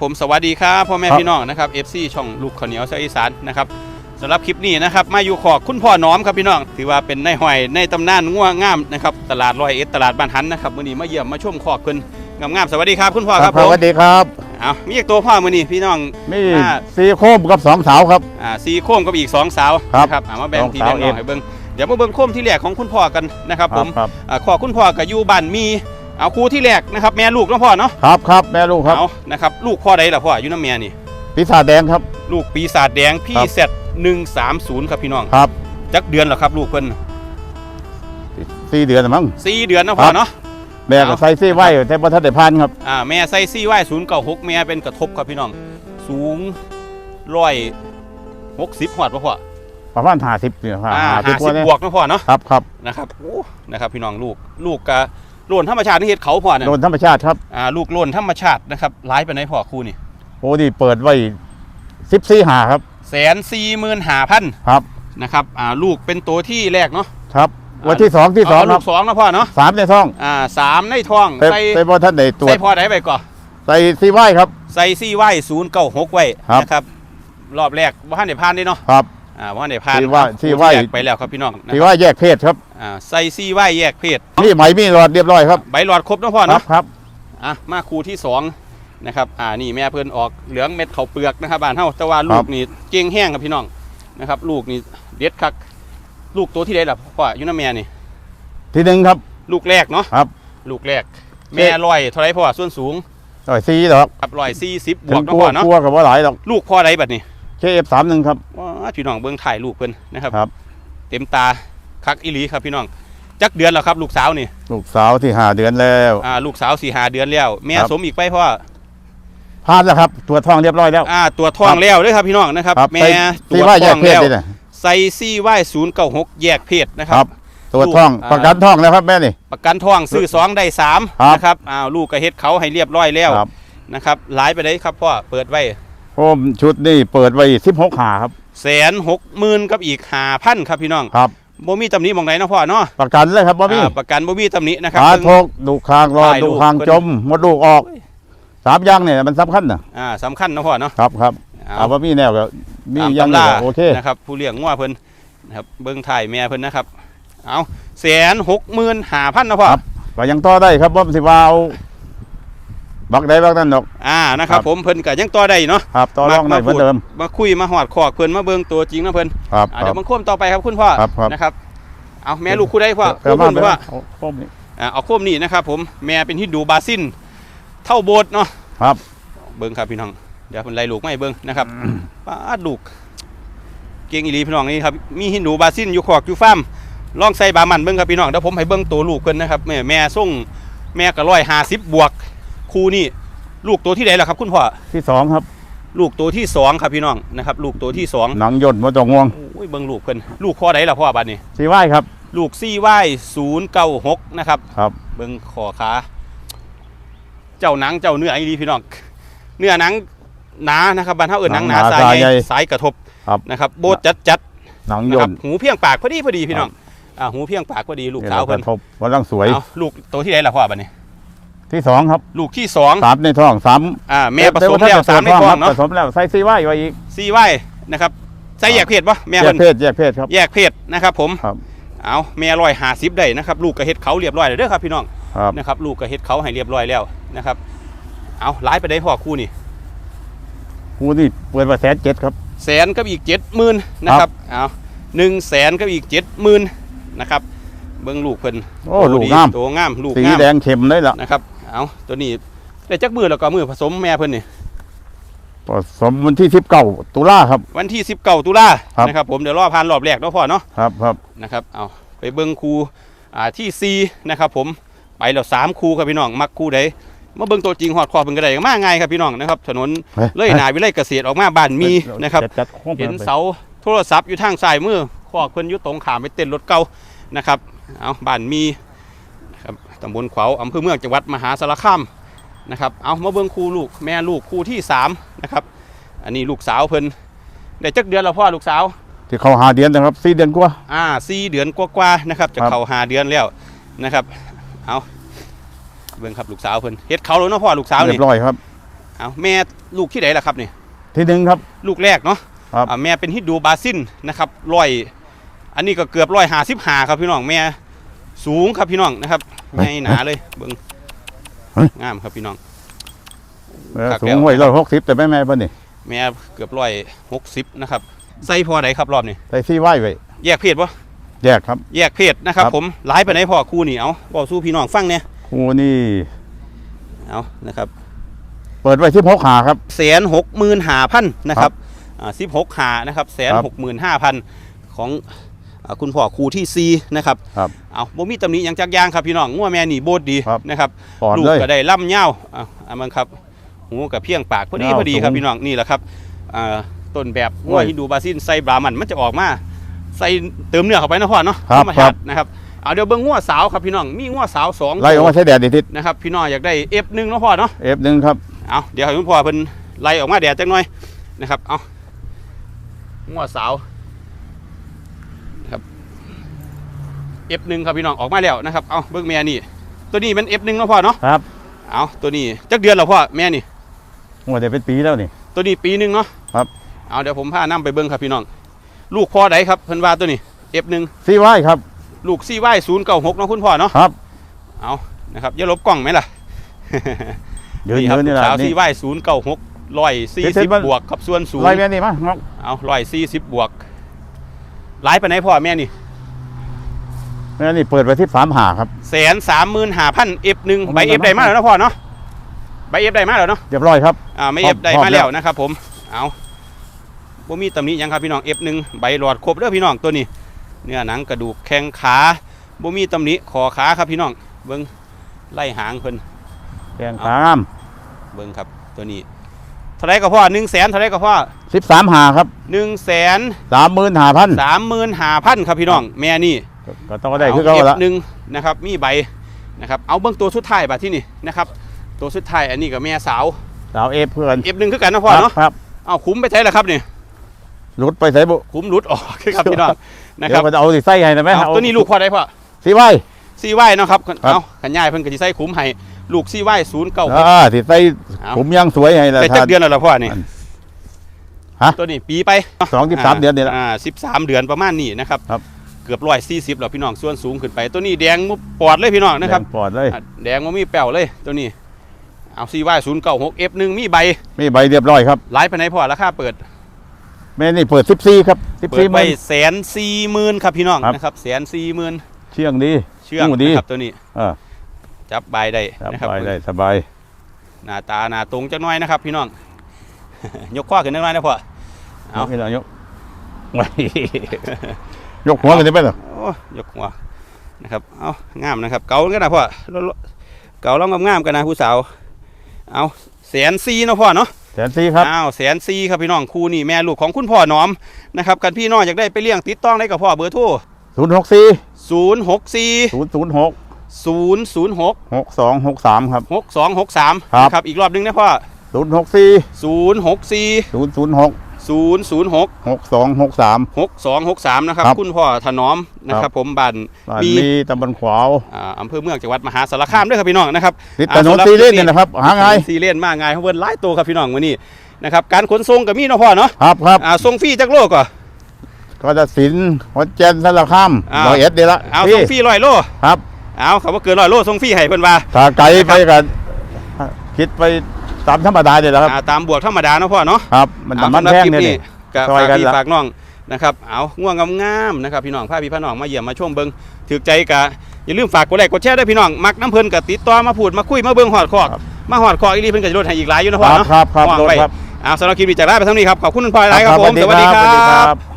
ผมสวัสดีครับพ่อแม่ครับพี่น้องนะครับ FC ช่องลูกข้าวเหนียวเสาอีสานนะครับสำหรับคลิปนี้นะครับมาอยู่ขอกคุณพ่อน้อมครับพี่น้อง ถือว่าเป็นในายห้อยในตำนานง่วงงามนะครับตลาดร้อยเอ็ดตลาดบ้านหันนะครับมื้อนี้มาเยี่ยมมาชมขอกเพิ่นงามๆสวัสดีครับคุณพ่อครับสผมวัสดีครับเอามีอีกตัวพ่อมื้อนี้พี่น้องมีอ่าซีโคมกับสองสาวครับอ่าซีโค้มกับอีกสองสาวครับนะครับเอามาแบ่งสองทีสาวแบ่งน้องเองให้เบิ่งเดี๋ยวมาเบิ่งโค้มที่แรกของคุณพ่อกันนะครับผมครับอ่าขอคุณพ่อกับอยู่บ้านมี เอาคู่ที่แรกนะครับแม่ลูกเนาะพ่อเนาะครับครับแม่ลูกครับเอานะครับลูกพ่อใดล่ะพ่ออยู่น้ำแม่นี่ปีศาจแดงครับ ลูกปีศาจแดงพี่ครับเซตหนึ่งสามศูนย์ครับพี่น้องครับจักเดือนเหรอครับลูกเพิ่นสี่เดือนแล้วมั้งสี่เดือนเนาะพ่อครับเนาะแม่ก็เอาใส่ซี่ไว้แต่พระท่านได้พันครับอ่าแม่ใส่ซี่ไว้ศูนย์เก้าหกแม่เป็นกระทบครับพี่น้อง สูงร้อยหกสิบหอดป่ะพ่อประมาณห้าสิบเนี่ยอ่าห้าห้าสิบบวกเนาะพ่อเนาะครับครับนะครับโอ้นะครับพี่น้องลูกลูกกะ โลนธรรมชาติที่เฮ็ดเขาพ่อเนี่ยโดนธรรมชาติครับอ่าลูกโลนธรรมชาตินะครับร้ายไปไหนพ่อคู่นี่โอ้นี่เปิดไว้สิบสี่หาครับแสนสี่หมื่นห้าพันครับนะครับอ่าลูกเป็นตัวที่แรกเนาะครับ วันที่สองที่สองเาคลูรับกสองเนาะพ่อเนาะสามในท้องอ่าสามในท้องแต่ใส่แต่พระท่านได้ตรวจใส่พ่อไหนไปก่อนใส่ซี่ไว้ครับ ใส่ซี่ไว้ศูนย์เก้าหกไว้ครับ นะครับรอบแรกว่าท่านได้ผ่านเด้เนาะครับ อ่าว่าท่านได้ผ่านซี่ไว้ครับซี่ไว้ แยกไปแล้วครับพี่น้องนะซี่ครับไว้แยกเพศครับ อ่าใส่ซี่ไว้แยกเพศนี่ไหมมีหลอดเรียบร้อยครับใบหลอดครบเนาะพ่อครัเนาะบครับอะมาคูที่สองนะครับอ่านี่แม่เพิ่นออกเหลืองเม็ดข้าวเปลือกนะครับบ้านเฮาแต่ว่าลูกนี่เก่งแห้งครับพี่น้องนะครับ ลูกนี่เด็ดคักลูกตัวที่ใดล่ะพ่ออยู่น้าแม่นี่ ที่หนึ่งครับ ลูกแรกเนาะครับ ลูกแรก แม่ร้อยเท่าไรพ่อส่วนสูงต่อยซีหรอกครับร้อยสี่สิบบวถึกงเนาะกลัวพ่อเนาะกลัวกับว่าหลายหรอกลูกพ่อใดบัดนี้เคเอฟสามหนึ่งครับ ว้าพี่น้องเบิ่งถ่ายลูกเพิ่นนะครับ ครับ เต็มตา คักอีหลีครับพี่น้องจักเดือนแล้วครับ ลูกสาวนี่ลูกสาวที่หาเดือนแล้วอ่าลูกสาวสี่หาเดือนแล้ว แม่ครับสมอีกไปพ่อพลาดแล้วครับ ตัวจท้องเรียบร้อยแล้วอ่าตัวทองแล้วเด้วยครับพี่น้องนะครับครับแม่ใส่ตัซีวว่าทแยอกงเพศแล้วเลยนะใส่ซี่ไว้ศูนย์เก้าหกแยกเพศนะคครัรับบตัวจท้องลูกประกันท้องแล้วครับแม่นี่ประกันทองซื้อสองได้สามครับนะครับอ้าวลูกก็เฮ็ดเขาให้เรียบร้อยแล้วครับนะครับหลายไปเลยครับพ่อเปิดไว้ผมชุดนี่เปิดไว้สิบหกขาครับแสนหกหมื่นกับอีกหาพันครับพี่น้องครับ บ่มีตำหนิหมองไหนเนาะพ่อเนาะประกันเลยครับบ่มีอ่าประกันบ่มีตำหนินะครับ ขาเบิ่งโทกดูคางรอดถ่ายรูดูป คางเพิ่นจมหมดลูกออกสามอย่างเนี่ยมันสำคัญนะอ่าสำคัญเนาะพ่อเนาะครับครับเอาเอาว่ามีแนวก็มีตามอย่างตำเดีรายวโอเคนะครับผู้เลี้ยงงัวเพิ่นนะครับเบิ่งถ่ายแม่เพิ่นนะครับเอาแสนหกหมื่นหาพันนะพ่อ ก็ยังต่อได้ครับว่าสิว่าเอา บักใดบักนั่นดอก อ่านะครับครับ ผมเพิ่นก็ยังต่อได้เนาะครับต่อรองได้เหมือนเดิม มาคุยมาหอดคอกเพิ่นมาเบิ่งตัวจริงนะเพิ่นครับอ่าคเดี๋รัยบวมันควมต่อไปครับคุณพ่อครับครับนะครับเอาแม่ลูกคู่ใดพ่อเอาคู่มาเพิ่นไปพ่อเอาครบนี่อ่าเอาโคมนี่นะครับ ผมแม่เป็นฮินดูบาซินเท่าโบสถ์เนาะครับ เบิ่งครับพี่น้องเดี๋ยวเพิ่นไล่ลูกมาให้เบิ่งนะครับป้าดลูกเก่งอีหลีพี่น้องนี่ครับมีฮินดูบาซินอยู่ขอกอยู่ฟาร์มลองใส่บามันเบิ่งครับพี่น้องเดี๋ยวผมให้เบิ่งตัวลูกเพิ่นนะครับแม่แม่ส่งแม่ก็150บวก คู่นี่ ลูกตัวที่ใดล่ะครับ คุณพ่อที่สองครับ ลูกตัวที่สองครับพี่น้องนะครับ ลูกตัวที่สองหนังย่นมาต้องง่วงโอ้ยเบิ่งลูกเพิ่นลูกข้อใดล่ะพ่อบัดนี้สีไหว้ครับ ลูกซี่ว่ายศูนย์เก้าหกนะครับ ครับ เบิ่งคอขาเจ้าหนังเจ้าเนื้อไอ้ดีพี่น้องเนื้อหนังหนานะครับบ้านเฮาเอิ้นหนังหนาหนังหนาสายสายใหญ่ ใหญ่สายกระทบครับนะครับ โบดจัดจัดหนังๆนะย่ครับนหูเพียงปากพอดีพอดีพี่น้องอ่าหูเพียงปากพอดีลูกสาวเพิ่เพิ่นนทบกำลังสวย เอาลูกตัวที่ไหนล่ะพ่อบัดนี้ ที่สองครับลูกที่สองสามในท้องสามอ่าแม่ผสมแล้วสามในท้องผเนาะสมแล้วใส่ซีไว้ไว้อีกซี่ว่ายนะครับใส่แยกเพศปะแม่แยเพิ่กนเพศแยกเพศครับแยกเพศนะครับผมครับเอาแม่ร้อยหาสิบได้นะครับลูกก็เฮ็ดเขาเรียบร้อยแล้วเด้อครับพี่น้องครับนะครับลูกก็เฮ็ดเขาให้เรียบร้อยแล้วนะครับ เอาหลายไปได้พ่อคู่นี่กูนี่เปิดมาแสนเจ็ดครับแสนกับอีกเจ็ดหมื่นนะครับเอาหนึ่งแสนกับอีกเจ็ดหมื่นนะครับเบิ้งลูกเพิ่นโอ้โลูกงามตัวงามลูกสีงามแดงเข้มเลยล่ะนะครับ เอาตัวนี้ได้จักมือแล้วก็มือผสมแม่เพิ่นนี่ผสมวันที่สิบเก้าตุลาครับ วันที่สิบเก้าตุลาครับ นะครับ ผมเดี๋ยวรอผ่านรอบแรกเนาะพ่อเนาะครับครับนะครับเอาไปเบิ้งคูอ่าที่ซีนะครับผมไปแล้วสามคูครับพี่น้องมักคูใดมาเบิ้งตัวจริงหอดคอเพิ่นก็ได้มาง่ายครับพี่น้องนะครับถนนฮ้เลยหนาวิไลเกษตรออกมาบ้านมีนะครับ จัดจัดโงเห็นไปเสาโทรศัพท์อยู่ทางซ้ายมือขอกเพิ่นอยู่ตรงขามไปเต้นรถเก่านะครับ เอาบ้านมีนะครับ ตำบลขวาวอำเภอเมืองจังหวัดมหาสารคามนะครับเอามาเบิ่งคู่ลูกแม่ลูกคู่ที่สามนะครับอันนี้ลูกสาวเพิ่นได้จักเดือนแล้วพ่อลูกสาวที่เขาหาเดือนนะครับสี่เดือนกว่าอ่าสี่เดือนกว่าๆนะครับจะครับเข้าหาเดือนแล้วนะครับเอาเบิ่งครับลูกสาวเพิ่นเฮ็ดเขาแล้วเนาะพ่อลูกสาวเรีนี่ยบร้อยครับเอาแม่ลูกที่ไหนล่ะครับนี่ที่หนึ่งครับลูกแรกเนาะครับอ่าแม่เป็นฮิดดูบาซินนะครับร้อยอันนี้ก็เกือบร้อยหาสิบหาครับพี่น้องแม่ สูงครับพี่น้องนะครับไม่หนาเลยเบิ่งงามครับพี่น้องเออครับสูงไว้ร้อยหกสิบแต่แม่แม่เพิ่นนี่แม่เกือบร้อยหกสิบนะครับใส่พอไหนครับรอบนี้ใส่ซี่ไว้ไว้แยกเพศปะแยกครับ แยกเพศนะครับครับ ผมหลายไปไหนพ่อคู่นี่เอาบอกสู้พี่น้องฟังเนี่ยคู่นี่เอานะครับ เปิดไว้สิบหกขาครับแสนหกหมื่นห้าพันนะครับสิบหกหานะครับแสนครับหกหมื่นห้าพันของอ่า คุณพ่อครูที่ซีนะครับครับเอาบ่มีตำหนิหยังจักอยางครับพี่น้องงัวแม่นี่โบดดีครับนะครับปอดลูกเลย ก็ได้ล่ำเง่าวอ่าอ่ามันครับหูกับเพียงปากพอดีเง่าพอดีครับสูงพี่น้องนี่แหละครับอ่าต้นแบบงัวโอ้ยฮินดูบาซินใส่บรามันมันจะออกมา ใส่เติมเนื้อเข้าไปนะพ่อเนาะครับธรรมครัชาบ ตินะครับเอาเดี๋ยวเบิ่งงัวสาวครับพี่น้องมีงัวสาวสองไล่ออกมาใช้แดดดิทิศนะครับพี่น้องอยากได้ F1 เนาะพ่อเนาะ เอฟหนึ่งครับ เอาเดี๋ยวให้คุณพ่อเพิ่นไล่ออกมาแดดจังหน่อยนะครับ เอางัวสาวนะครับ F1 ครับพี่น้องออกมาแล้วนะครับเอาเบิ่งแม่นี่ ตัวนี้เป็น F1 เนาะพ่อเนาะครับเอาตัวนี้จักเดือนแล้วพ่อแม่นี่โอ้เดี๋ยวเป็นปีแล้วนี่ ตัวนี้ปีหนึงเนาะครับเอาเดี๋ยวผมพานํไปเบิ่งครับพี่น้อง ลูกพ่อใดครับเพิ่นว่าตัวนี้ F1 ซี่ไว้ครับ ลูก CY 096เนาะคุณพ่อเนาะครับเอานะครับอย่าลบกล้องไหมล่ะยืนครับยืนนี่แหละสาวนี่ CY 096ร้อยสี่เฮ็ดสิเฮ็บดมันบวกกับส่วนสูงไล่แม่นี่มางอกเอาร้อยสี่สิบบวกหลายไปไหนพ่อแม่นี่ แม่นี่เปิดไว้ที่สามหาครับ แสนสามหมื่นห้าพันเอฟหนึ่งเอาใบมาเอฟได้มาแล้วนะพ่อเนาะใบเอฟได้มาแล้วเนาะเรียบร้อยครับอ่าไม่พร้เออมฟได้พร้อมมาแล้วแล้วนะครับผมเอาบ่มีตำหนิหยังครับพี่น้องเอฟหนึ่งใบหลอดครบเด้อพี่น้องตัวนี้ เนื้อหนังกระดูกแข้งขาบ่มีตำหนิคอขาครับพี่น้องเบิ้งไล่หางเพิ่นแกงขางามเบิ้งครับตัวนี้เท่าไรก็พ่อหนึ่งแสนเท่าไรก็พ่อสิบสามหาครับหนึ่งแสนสามหมื่นห้าพันสามหมื่นห้าพันครับพี่น้องแม่นี่ ก็ต้องได้คือเขาเอละฟหนึ่งนะครับมีใบนะครับเอาเบื้องตัวสุดท้ายบัดที่นี่นะครับตัวสุดท้ายอันนี้กับแม่สาวสาวเอฟเพื่อนเอฟหนึ่งคือกันนะพ่อเนาะครับเอาคุ้มไปใช้แล้วครับนี่หลุดไปใส่บุคุ้มหลุดออกครับพี่น้องนะคเดี๋รัยบวมันเอาสิไส้ให้นะไหมเอาเอาตัวนี้ลูกพ่อได้พ่อสิไว้ซีไว้เนาะครับครับเอาขันย่ายเพิ่นก็สิใส่คุ้มให้ลูกซีไว้ศูนย์เก้าอ่าสิไส้เอาผมยังสวยให้ละแต่จักเดือนแล้วล่ะพ่อนี่อันฮะตัวนี้ปีไปสองสิบสามเดือนนี่ละอ่าสิบสามเดือนประมาณนี้นะครับครับ เกือบร้อยสี่สิบแล้วพี่น้องส่วนสูงขึ้นไป ตัวนี้แดงมุปอดเลยพี่น้องนะครับแดงปอดเลยอะแดงมันมีแป้วเลยตัวนี้ เอาซีไว้ศูนย์เก้าหกเอฟหนึ่งมีใบมีใบเรียบร้อยครับหลายไปไหนพอราคาเปิดแม่นี่เปิดสิบสี่ครับสิบเปิดสี่หไปมื่น แสนสี่หมื่นครับพี่น้องครับ นะครับแสนสี่หมื่นเชื่องดีเชื่องอู้ดีนะครับตัวนี้เออจับใบได้สนะครับ บายได้สบาย หน้าตาหน้าตรงจักหน้อยนะครับ พี่น้อง ยกข้อขึ้นจักหน้อยนะพ่อเอา พี่น้องยกไว้ ยกหัวกันได้ไหมล่ะโอ้ยกหัวนะครับเอางามนะครับ เกากันนะพ่อเกาลองงามๆกันนะผู้สาว เอาแสนสี่เนาะพ่อเนาะแสนสี่ครับอ้าวแสนสี่ครับพี่น้องคู่นี่แม่ลูกของคุณพ่อหนอมนะครับกันพี่น้องอยากได้ไปเลี้ยงติดต้องได้กับพ่อเบอร์โทรศูนย์หกสี่ศูนย์หกสี่ศูนย์ศูนย์หกศูนย์ศูนย์หกหกสองหกสามครับหกสองหกสามครับนะครับอีกรอบหนึงนะพ่อศูนย์หกสี่ศูนย์หกสี่ศูนย์ศูนย์หก ศูนย์ศูนย์หกหกสองหกสาม หกสองหกสามนะครับ ครับ คุณพ่อถนอมนะครับผมบ้านบ้านมีมีตำบลขวาวอ่าอำเภอเมืองจังหวัดมหาสารคามด้วยครับพี่น้องนะครับติดอ่าถนนสำหรับซีเรียนคลิปนี้เนี่ยนะครับ หาไงายซีเรียนมากง่ายเพราะเวิร์นไล่ตัวครับพี่น้องวันนี้นะครับการขนส่งกับมีเนาะพ่อเนาะครับครับอ่าส่งฟรีจากโลกก่อน ก็จะสินหัวเจนสารคามอ่าร้อยเอ็ดเดียวละเอาพี่ส่งฟรีร้อยโลครับ เอาเขาว่าเกินร้อยโลส่งฟรีให้เพิ่นว่า ถ้าไกลไปกันคิดไป ตามธรรมดาเดียวละครับ อ่าตามบวกธรรมดาเนาะพ่อเนาะครับ มันเอาน้ำมันสำหรับแพงคลิปเนี่ยนี่ก็ซอยฝากกันพี่ละฝากน้องนะครับเอาง่วงงามๆนะครับพี่น้องพาพี่พาน้องมาเยี่ยมมาชมเบิงถือใจกะอย่าลืมฝากกดไลค์กดแชร์ด้วยพี่น้องมักน้ำเพิ่นกับติดต่อมาพูดมาคุยมาเบิ่งหอดคอกครับมาหอดคอกอีหลีเพิ่นก็จะลดให้อีกหลายอยู่นะคพ่อรับเนาะครับครับว่างรถไว้ครับ เอาสำหรับคลิปนี้จากลาไปเท่านี้ครับขอบคุณพ่อหลายครับผมสวัสดีครับสวัสดีคสวัสดีครัรับบ